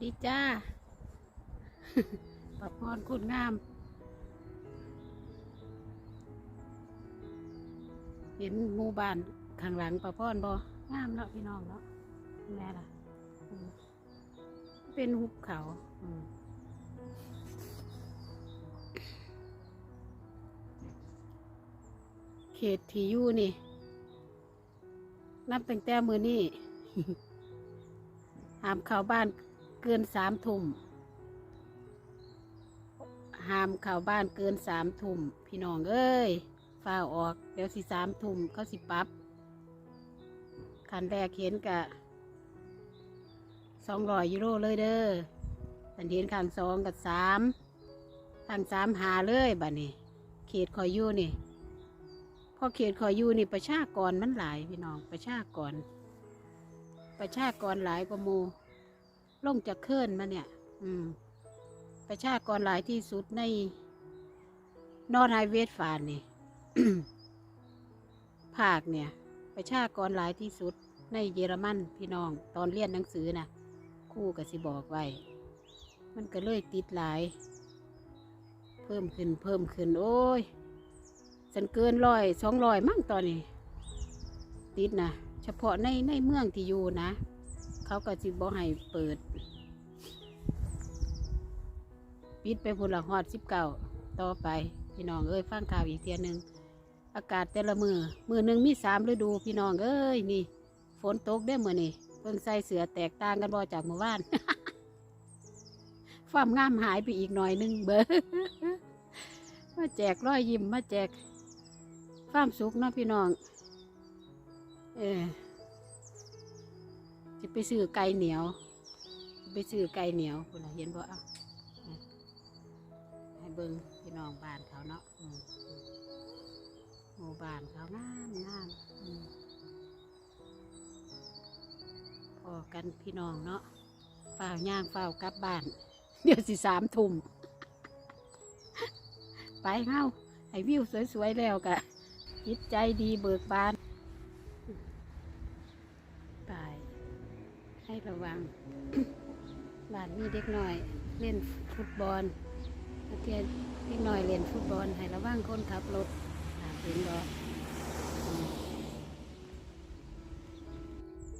ดีจ้าปะพรคุณงาม เห็นหมู่บ้านข้างหลังปะพรบ่งามเนาะพี่น้องเนาะแม่ล่ะ เป็นหุบเขาเขตที่อยู่นี่ นับตั้งแต่มือนี่ห้ามเข้าบ้าน เกินสามทุ่มห้ามเข้าบ้านเกินสามทุ่มพี่น้องเอ้ยฝ้าออกเดี๋ยวสิสามทุ่มเขาสิปับคันแรกเห็นกะสองร้อยยูโรเลยเด้อคันเห็นขังสองกับสามขังสามหาเลยบัดนี้ เขตคอยอยู่นี่พอเขตคอยอยู่นี่ประชากรมันหลายพี่น้องประชากร ประชากรหลายกว่ามู ลงจากเคลื่อนมาเนี่ย อืม ประชากรหลายที่สุดในนอร์ไฮเวสฟานนี่ภาคเนี่ย ประชากรหลายที่สุดในเยอรมันพี่น้อง ตอนเรียนหนังสือนะครู่ก็สิบอกไว้ มันก็เลยติดหลาย เพิ่มขึ้นเพิ่มขึ้น โอ้ยฉันเกินร้อยสองร้อยมั่งตอนนี้ ติดนะเฉพาะในในเมืองที่อยู่นะ เขาก็สิบ่ให้เปิด ปิดไปพุ่นละฮอดสิบเก้าต่อไป พี่น้องเอ้ยฟังข่าวอีกเทียนึง อากาศแต่ละมือ มือหนึ่งมีสามฤดู พี่น้องเอ้ยนี่ ฝนตกได้อมือนี่เพิ่งใส่เสือแตกต่างกันบ่จากเมื่อวานความงามหายไปอีกหน่อยหนึงเบอมาแจกร้อยยิ้มมาแจกความสุขเนาะพี่น้อง เออ จะไปซื้อไก่เหนียวไปซื้อไก่เหนียวคุณเห็นบ่อะให้เบิ่งพี่น้องบ้านเขาเนาะอืมอืมหมู่บ้านเขางามงามพอกันพี่น้องเนาะฝ้าย่างฝ้ากลับบ้าน เดี๋ยวสิสามทุ่มไปเฮ้าให้วิวสวยๆแล้วกะจิตใจดีเบิกบาน เล่นฟุตบอลเรียนเด็กหน่อยเล่นฟุตบอลให้ระวังคนขับรถเห็นบอืม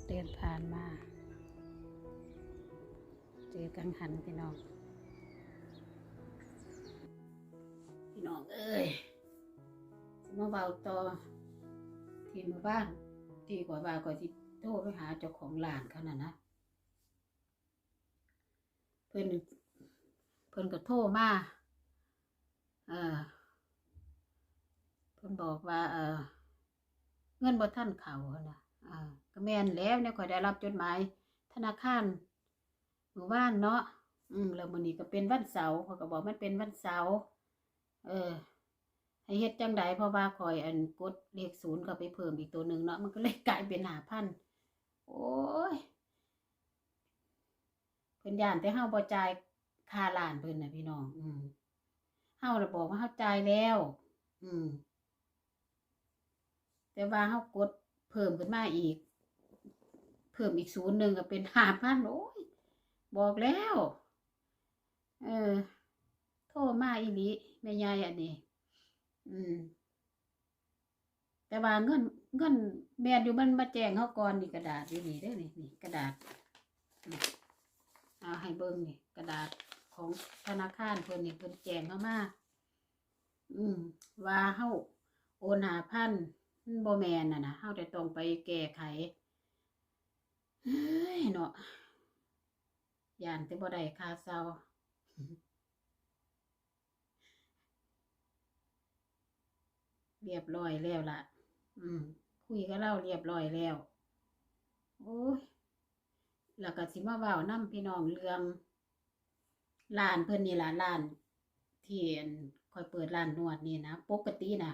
เดินผ่านมา เจอกังหันพี่น้อง พี่น้องเอ้ยมาเบาต่อที่มาบ้านทีกว่าบ้าก่อนที่โทรไปหาเจ้าของร้านเขาน่ะนะเพิ่อน เพิ่นก็โทรมาเออเพิ่นบอกว่า เออเงินบ่ทันเขานะอ่าก็แม่นแล้วเนี่ยข่อยได้รับจดหมาย ธนาคารหมู่บ้านเนาะอืมแล้วมื้อนี้ก็เป็นวันเสาร์เขาก็บอกมันเป็นวันเสาร์เออให้เฮ็ดจังใดเพราะว่าคอยอันกดเลขศูนย์เข้าไปเพิ่มอีกตัวหนึ่งเนาะมันก็เลยกลายเป็นหาพันโอ้ยเพิ่นย่านแต่เฮาบ่จ่าย ค่าล้านเพิ่นนะพี่น้อง อืมเฮาน่ะบอกว่าเฮาจ่ายแล้ว อืม แต่ว่าเฮากดเพิ่มขึ้นมาอีก เพิ่มอีกศูนย์หนึ่งก็เป็นห้าพันโอ้ยบอกแล้ว เออ โทรมาอีหลีแม่ยายอันนี้ อืม แต่ว่าเงินเงินแม่อยู่มันมาแจ้งเขาก่อนนี่กระดาษอยู่นี่เด้อนี่นี่กระดาษเอาให้เบิ่งนี่กระดาษ ของธนาคารเพิ่นนี่เพิ่นแจ้งเข้ามาอืม ว่าเฮาโอนหาพันบ่แมนน่ะนะเฮาจะต้องไปแก้ไขเฮ้ยเนาะย่านแต่บ่ได้ค่าเซาเรียบร้อยแล้วล่ะ อืม คุยกับเราเรียบร้อยแล้ว โอ้ย แล้วก็สิมาเว้านำพี่น้องเรื่อง ร้านเพิ่อนนี่ละร้านเที่อั่นคอยเปิดร้านนวดนี่นะปกตินะ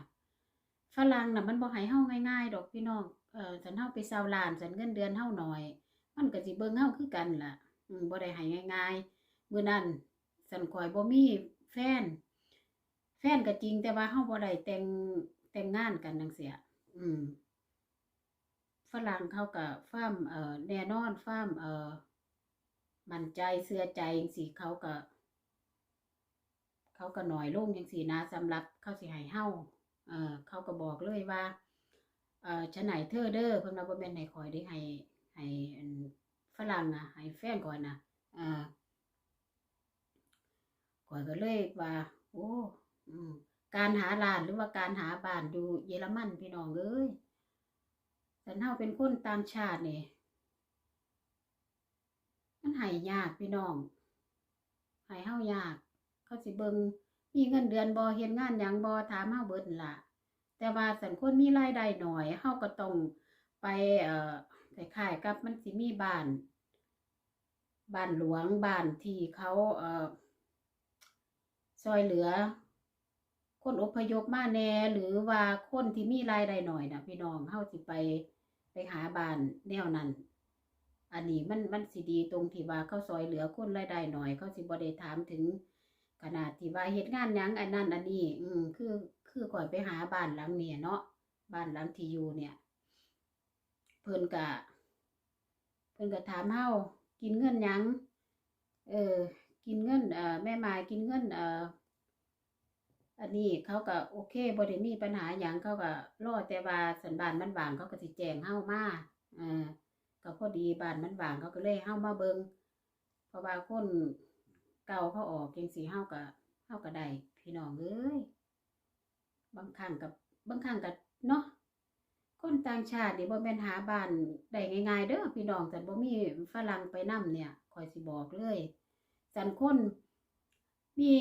ฝรั่งน่ะมันบ่ให้เฮาง่ายๆดอกพี่น้องเออฉันเฮาไปเซาร้านฉันเงินเดือนเฮาหน้อย มันก็สิเบิ่งเฮาคือกันล่ะอืมบ่ได้ให้ง่ายๆมื้อนั้นฉันคอยบ่มีแฟน แฟนก็จริงแต่ว่าเฮาบ่ได้แต่งแต่งงานกันจังเสียอืมฝรั่งเขาก็ฟาร์มเอ่อแน่นอนฟาร์มเอ่อ มั่นใจเสื้อใจจังซี่เขาก็ เขาก็หน่อยลงจังซี่นะสำหรับเขาสิให้เฮาเออเขาก็บอกเลยว่า เออฉันไหนเธอเด้อเพิ่นว่าบ่แม่นให้ข่อยได้ให้ให้ฝรั่งน่ะให้แฟนก่อนนะเอ่าข่อยก็เลยว่าโอ้อืมการหาร้านหรือว่าการหาบ้านอยู่เยอรมันพี่น้องเอ้ยสันเฮาเป็นคนต่างชาตินี่ มันห้ยยากพี่น้องให้เฮายาก เขาสิเบิงมีเงินเดือนบ่เฮ็ดงานหยังบ่ถามเฮาเบิ่นล่ะ แต่ว่าสันคนมีรายได้หน่อยเฮาก็ต้องไปเอ่อคล้ายกับมันสิมีบ้านบ้านหลวงบ้านที่เขาเอ่อซอยเหลือ คนอพยพมาแน่หรือว่าคนที่มีรายได้หน่อยนะพี่น้องเฮาสิไปไปหาบ้านแนวนั้น อันนี้มันมันสิดีตรงที่ว่าเขาซอยเหลือคนรายได้หน่อย เขาสิบ่ได้ถามถึงขนาดที่ว่าเฮ็ดงานยังอันนั้นอันนี้ อืมคือคือก่อยไปหาบ้านหลังเนี่ยเนาะบ้านหลังที่อยู่เนี่ย เพิ่นก็เพิ่นก็ถามเฮากินเงินยังเออ กินเงินเอ่อแม่มากินเงินเอ่ออันนี้เขาก็โอเคบ่ได้มีปัญหาหยังเขาก็รอแต่ว่าสันบานมันว่างเขาก็สิแจงเฮามาเออ ก็พอดีบ้านมันว่างเขาก็เลยเฮามาเบิงเพราะว่าคนเก่าเขาออกจังซี่เฮาก็เฮาก็ได้พี่น้องเอ้ยบางครั้งกับบางครั้งก็เนาะคนต่างชาตินี่บ่แม่นหาบ้านได้ง่ายๆเด้อพี่น้องแต่บ่มีฝรั่งไปนํเนี่ยข่อยสิบอกเลยสันคนมี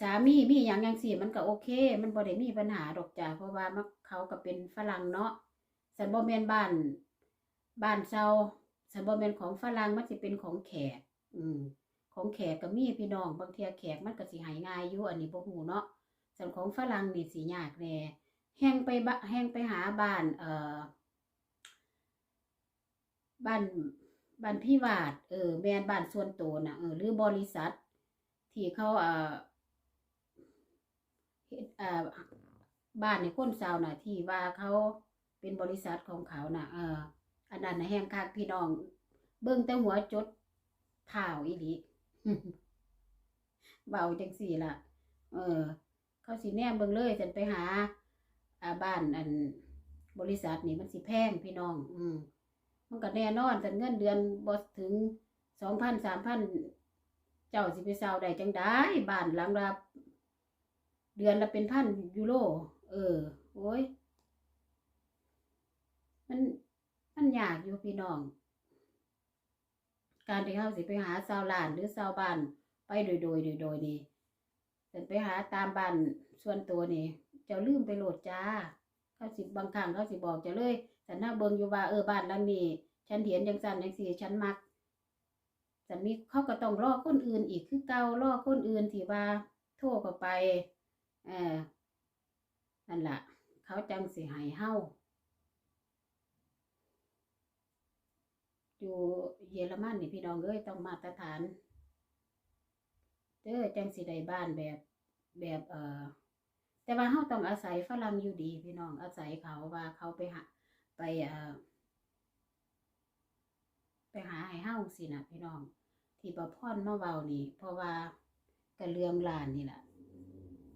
สามีมีหยังจังซี่มันก็โอเค มันบ่ได้มีปัญหาดอกจ้ะเพราะว่าเขาก็เป็นฝรั่งเนาะสันบ่แม่นบ้าน บ้านเซาสันบ่แม่นของฝรั่งมันสิเป็นของแขก อืม ของแขกก็มีพี่น้อง บางเทียแขกมันก็สิหายง่ายอยู่อันนี้บ่ฮู้เนาะส่วนของฝรั่งนี่สิยากแน่แฮงไปบะแฮงไปหาบ้าน เอ่อ บ้านบ้านพี่วาด เออแมนบ้านส่วนตัวน่ะเออหรือบริษัท ที่เขาเอ่อเอ่อบ้านในคนซาวน่ะที่ว่าเขาเป็นบริษัทของเขาน่ะ เออ อันนั้นน่ะแฮงคักพี่น้อง เบิ่งแต่หัวจดเท้าอีหลีเบาจังสี่ล่ะ เออ เขาสิแนมเบิ่งเลยฉันไปหาอาบ้านอันบริษัทนี่มันสิแพงพี่น้อง อืมมันก็แน่นอนแต่เงินเดือนบ่ถึงสองพันสามพันเจ้าสิไปเซาได้จังได้บ้านหลังละเดือนละเป็นพันยูโรเออ โอ้ย มัน มันยากอยู่พี่น้อง การที่เขาสิไปหาชาวลานหรือชาวบ้านไปโดยโดยโดยโดยนี่แต่ไปหาตามบ้านส่วนตัวนี่จ้าลืมไปโหลดจ้าเขาสิบางครั้งเขาสิบอกจะเลยแต่หน้าเบิงอยู่ว่าเออบ้านหลังนี้ฉันเห็นจังสันจังสี่ฉันมักแต่มีเขาก็ต้องรอคนอื่นอีกคือเก่ารอคนอื่นที่ว่าโทรเข้าไปเออนั่นแหละเขาจังสิให้เฮา อยู่เยอรมันนี่พี่น้องเอ้ยต้องมาตรฐานเด้อจังสิได้บ้านแบบแบบเอ่อแต่ว่าเฮาต้องอาศัยฝรั่งอยู่ดี พี่น้องอาศัยเขาว่าเขาไปหาไปเอ่อไปหาให้เฮาสินะพี่น้อง ที่ประพรมาเว้านี่ เพราะว่ากะเรื่องลานนี่แหละ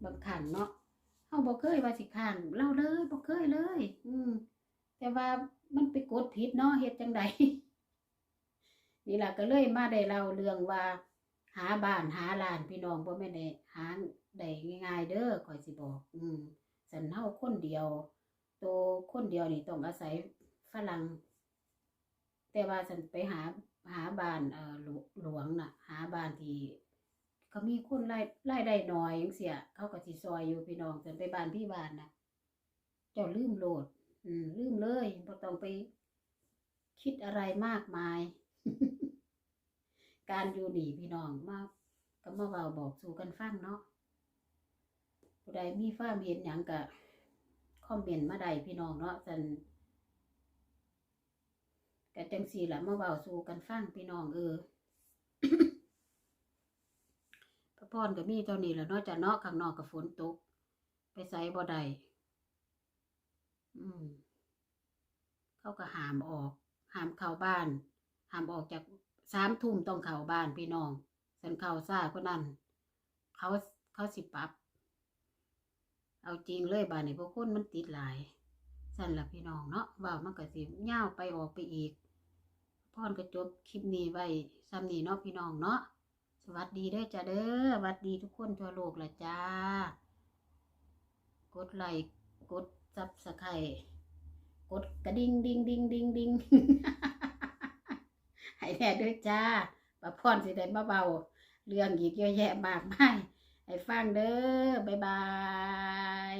บางครั้งเนาะเฮาบ่เคยว่าสิข้างเล่าเลยบ่เคยเลย อืมแต่ว่ามันไปกดผิดเนาะเฮ็ดจังใด นี่ล่ะก็เลยมาได้เล่าเรื่องว่า หาบ้านหาลานพี่น้องบ่แม่นได้หาได้ง่ายๆเด้อข่อยสิบอก อืมสันเฮาคนเดียวโตคนเดียวนี่ต้องอาศัยฝรั่งแต่ว่าสันไปหาหาบ้านเอ่อหลวงน่ะ หาบ้านที่เขามีคนรายรายได้น้อยจังเสียเขาก็สิซอยอยู่พี่น้องสันไปบ้านพี่บ้านน่ะเจ้าลืมโหลด อืมลืมเลยบ่ต้องไปคิดอะไรมากมาย การอยู่หนีพี่น้องมาก็มาเว้าบอกสู่กันฟังเนาะผู้ใดมีความเห็นหยังก็คอมเมนต์มาได้พี่น้องเนาะจันก็จังซี่ล่ะมาเว้าสู่กันฟังพี่น้องเออพระพรก็มีเท่านี้และเนาะจ้ะเนาะข้างนอกก็ฝนตก ไปไสบ่ไดอืม เขาก็หามออก หามเข้าบ้าน หามออกจากสามทุ่มต้องเข้าบ้านพี่น้องสันเข้าซ่าก็นั่น เขาเขาสิปรับ เอาจริงเลยบ้านนี้พวกคนมันติดหลายสั่นละพี่น้องเนาะว่ามันก็สิยาไปออกไปอีกพ่อนก็จบคลิปนี้ไว้ซ้ำนี้เนาะพี่น้องเนาะสวัสดีเด้อจ้าเด้อสวัสดีทุกคนทั่วโลกละจ้า กดไลค์กดซับสไครกดกระดิ่งดิ่งดิ่งดิ่งดิ่ง ให้แน่เด้วยจ้าป้าพรสิได้เบาเรื่องอีกเยอะแยะมากมายให้ฟังเด้อบ๊ายบาย